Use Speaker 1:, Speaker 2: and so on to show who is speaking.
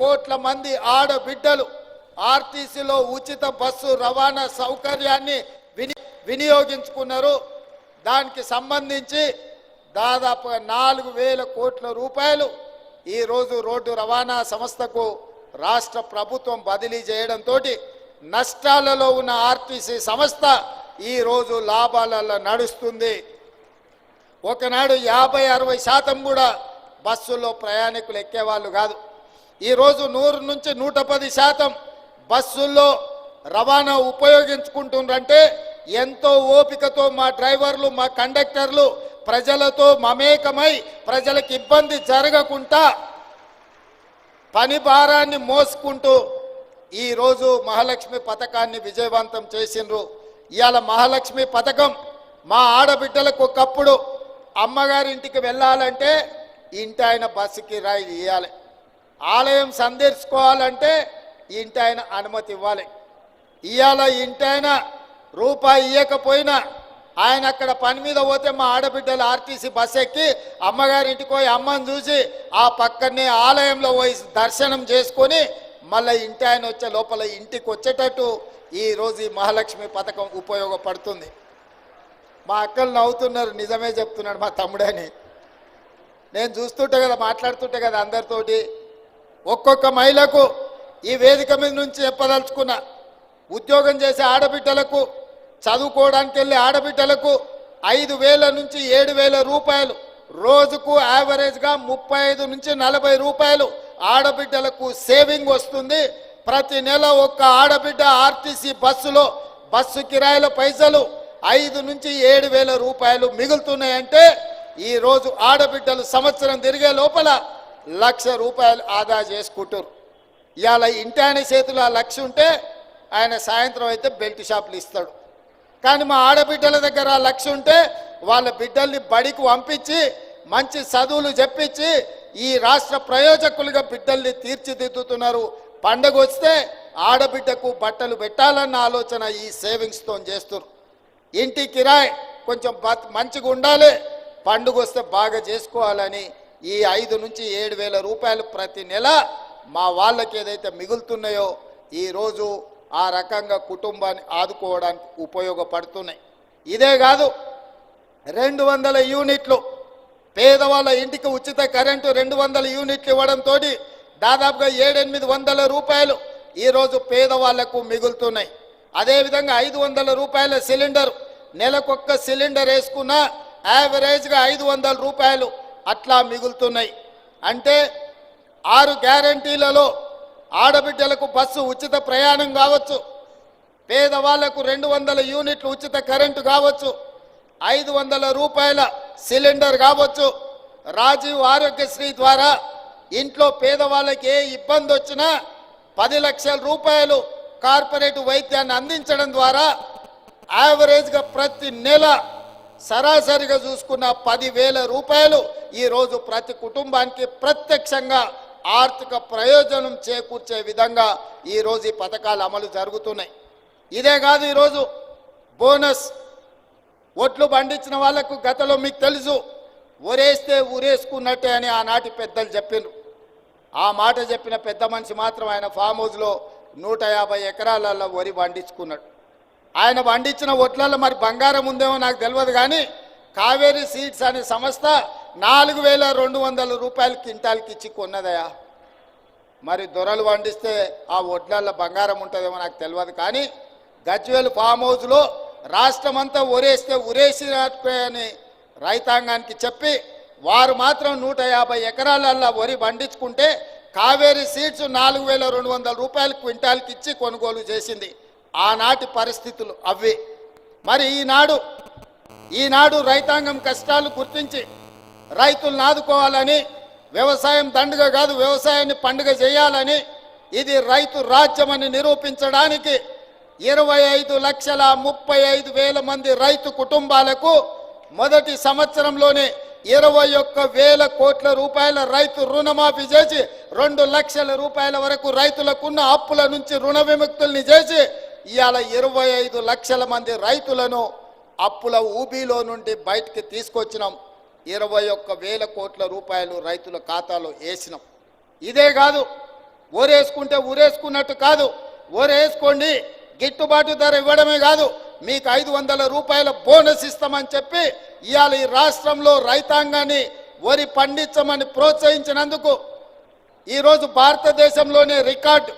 Speaker 1: కోట్ల మంది ఆడబిడ్డలు ఆర్టీసీలో ఉచిత బస్సు రవాణా సౌకర్యాన్ని విని వినియోగించుకున్నారు. దానికి సంబంధించి దాదాపుగా నాలుగు వేల కోట్ల రూపాయలు ఈరోజు రోడ్డు రవాణా సంస్థకు రాష్ట్ర ప్రభుత్వం బదిలీ చేయడంతో నష్టాలలో ఉన్న ఆర్టీసీ సంస్థ ఈరోజు లాభాలలో నడుస్తుంది. ఒకనాడు యాభై అరవై శాతం కూడా బస్సుల్లో ప్రయాణికులు ఎక్కేవాళ్ళు కాదు. ఈరోజు నూరు నుంచి నూట పది శాతం బస్సుల్లో రవాణా ఉపయోగించుకుంటుండ్రంటే ఎంతో ఓపికతో మా డ్రైవర్లు మా కండక్టర్లు ప్రజలతో మమేకమై ప్రజలకు ఇబ్బంది జరగకుండా పని భారాన్ని మోసుకుంటూ ఈరోజు మహాలక్ష్మి పథకాన్ని విజయవంతం చేసిండ్రు. ఇవాళ మహాలక్ష్మి పథకం మా ఆడబిడ్డలకు ఒకప్పుడు అమ్మగారింటికి వెళ్ళాలంటే ఇంటి ఆయన బస్సుకి రాయి ఇవ్వాలి ఆలయం సందర్శించుకోవాలంటే ఇంటి ఆయన అనుమతి ఇవ్వాలి. ఇవాళ ఇంటి ఆయన రూపాయి ఇవ్వకపోయినా ఆయన అక్కడ పని మీద పోతే మా ఆడబిడ్డలు ఆర్టీసీ బస్ ఎక్కి అమ్మగారింటికి పోయి అమ్మని చూసి ఆ పక్కనే ఆలయంలో పోయి దర్శనం చేసుకొని మళ్ళీ ఇంటి ఆయన వచ్చే లోపల ఇంటికి వచ్చేటట్టు ఈరోజు ఈ మహాలక్ష్మి పథకం ఉపయోగపడుతుంది. మా అక్కలు నవ్వుతున్నారు నిజమే చెప్తున్నాడు మా తమ్ముడని. నేను చూస్తుంటే కదా మాట్లాడుతుంటే కదా అందరితోటి. ఒక్కొక్క మహిళకు ఈ వేదిక మీద నుంచి చెప్పదలుచుకున్నా ఉద్యోగం చేసే ఆడబిడ్డలకు చదువుకోవడానికి వెళ్ళే ఆడబిడ్డలకు ఐదు వేల నుంచి ఏడు వేల రూపాయలు రోజుకు యావరేజ్గా ముప్పై ఐదు నుంచి నలభై రూపాయలు ఆడబిడ్డలకు సేవింగ్ వస్తుంది. ప్రతి నెల ఒక్క ఆడబిడ్డ ఆర్టీసీ బస్సులో బస్సు కిరాయిల పైసలు ఐదు నుంచి ఏడు వేల రూపాయలు మిగులుతున్నాయంటే ఈరోజు ఆడబిడ్డలు సంవత్సరం తిరిగే లోపల లక్ష రూపాయలు ఆదా చేసుకుంటారు ఇవాళ ఇంటి ఆయన చేతిలో ఆ లక్ష ఉంటే ఆయన సాయంత్రం అయితే బెల్ట్ షాపులు ఇస్తాడు. కానీ మా ఆడబిడ్డల దగ్గర ఆ లక్ష ఉంటే వాళ్ళ బిడ్డల్ని బడికి పంపించి మంచి చదువులు చెప్పించి ఈ రాష్ట్ర ప్రయోజకులుగా బిడ్డల్ని తీర్చిదిద్దుతున్నారు. పండగ వస్తే ఆడబిడ్డకు బట్టలు పెట్టాలన్న ఆలోచన ఈ సేవింగ్స్తో చేస్తున్నారు ఇంటి కిరాయి కొంచెం బ మంచిగా ఉండాలి పండుగ వస్తే బాగా చేసుకోవాలని ఈ ఐదు నుంచి ఏడు వేల రూపాయలు ప్రతి నెల మా వాళ్ళకి ఏదైతే మిగులుతున్నాయో ఈరోజు ఆ రకంగా కుటుంబాన్ని ఆదుకోవడానికి ఉపయోగపడుతున్నాయి. ఇదే కాదు రెండు వందల యూనిట్లు పేదవాళ్ళ ఇంటికి ఉచిత కరెంటు రెండు వందల యూనిట్లు ఇవ్వడంతో దాదాపుగా ఏడెనిమిది వందల రూపాయలు ఈరోజు పేదవాళ్ళకు మిగులుతున్నాయి. అదేవిధంగా ఐదు వందల రూపాయల సిలిండర్ నెలకొక్క సిలిండర్ వేసుకున్న యావరేజ్గా ఐదు వందల రూపాయలు అట్లా మిగులుతున్నాయి. అంటే ఆరు గ్యారంటీలలో ఆడబిడ్డలకు బస్సు ఉచిత ప్రయాణం కావచ్చు. పేదవాళ్ళకు రెండు వందల యూనిట్లు ఉచిత కరెంటు కావచ్చు. ఐదు వందల రూపాయల సిలిండర్ కావచ్చు. రాజీవ్ ఆరోగ్యశ్రీ ద్వారా ఇంట్లో పేదవాళ్ళకి ఏ ఇబ్బంది వచ్చినా పది లక్షల రూపాయలు కార్పొరేట్ వైద్యాన్ని అందించడం ద్వారా యావరేజ్గా ప్రతి నెల సరాసరిగా చూసుకున్న పదివేల రూపాయలు ఈరోజు ప్రతి కుటుంబానికి ప్రత్యక్షంగా ఆర్థిక ప్రయోజనం చేకూర్చే విధంగా ఈరోజు ఈ పథకాలు అమలు జరుగుతున్నాయి. ఇదే కాదు ఈరోజు బోనస్ ఒట్లు పండించిన వాళ్ళకు గతంలో మీకు తెలుసు ఊరేస్తే ఊరేసుకున్నట్టే అని ఆనాటి పెద్దలు చెప్పిండ్రు ఆ మాట చెప్పిన పెద్ద మనిషి మాత్రం ఆయన ఫామ్ హౌస్లో నూట యాభై ఎకరాలలో వరి పండించుకున్నాడు. ఆయన పండించిన ఒట్లలో మరి బంగారం ఉందేమో నాకు తెలియదు కానీ కావేరీ సీడ్స్ అనే సంస్థ నాలుగు వేల రెండు వందల రూపాయలు క్వింటాల్కి ఇచ్చి కొన్నదయా మరి దొరలు పండిస్తే ఆ ఒడ్లల్లో బంగారం ఉంటుందేమో నాకు తెలియదు కానీ గజ్వేల్ ఫామ్ హౌస్లో రాష్ట్రమంతా ఒరేస్తే ఉరేసినట్టు అని రైతాంగానికి చెప్పి వారు మాత్రం నూట యాభై ఎకరాలల్లో వరి పండించుకుంటే కావేరీ సీడ్స్ నాలుగు వేల రెండు వందల రూపాయలు క్వింటాల్కి ఇచ్చి కొనుగోలు చేసింది. ఆనాటి పరిస్థితులు అవి మరి ఈనాడు ఈనాడు రైతాంగం కష్టాలు గుర్తించి రైతులను ఆదుకోవాలని వ్యవసాయం దండుగ కాదు వ్యవసాయాన్ని పండుగ చేయాలని ఇది రైతు రాజ్యమని నిరూపించడానికి ఇరవై ఐదు లక్షల ముప్పై ఐదు వేల మంది రైతు కుటుంబాలకు మొదటి సంవత్సరంలోనే ఇరవై ఒక్క వేల కోట్ల రూపాయల రైతు రుణమాఫీ చేసి రెండు లక్షల రూపాయల వరకు రైతులకున్న అప్పుల నుంచి రుణ విముక్తుల్ని చేసి ఇవాళ ఇరవై ఐదు లక్షల మంది రైతులను అప్పుల ఊబీలో నుండి బయటికి తీసుకొచ్చినాం. ఇరవై ఒక్క వేల కోట్ల రూపాయలు రైతుల ఖాతాలో వేసినాం. ఇదే కాదు ఊరేసుకుంటే ఊరేసుకున్నట్టు కాదు ఊరేసుకోండి గిట్టుబాటు ధర ఇవ్వడమే కాదు మీకు ఐదు వందల రూపాయల బోనస్ ఇస్తామని చెప్పి ఇవాళ ఈ రాష్ట్రంలో రైతాంగాన్ని వరి పండించమని ప్రోత్సహించినందుకు ఈరోజు భారతదేశంలోనే రికార్డు.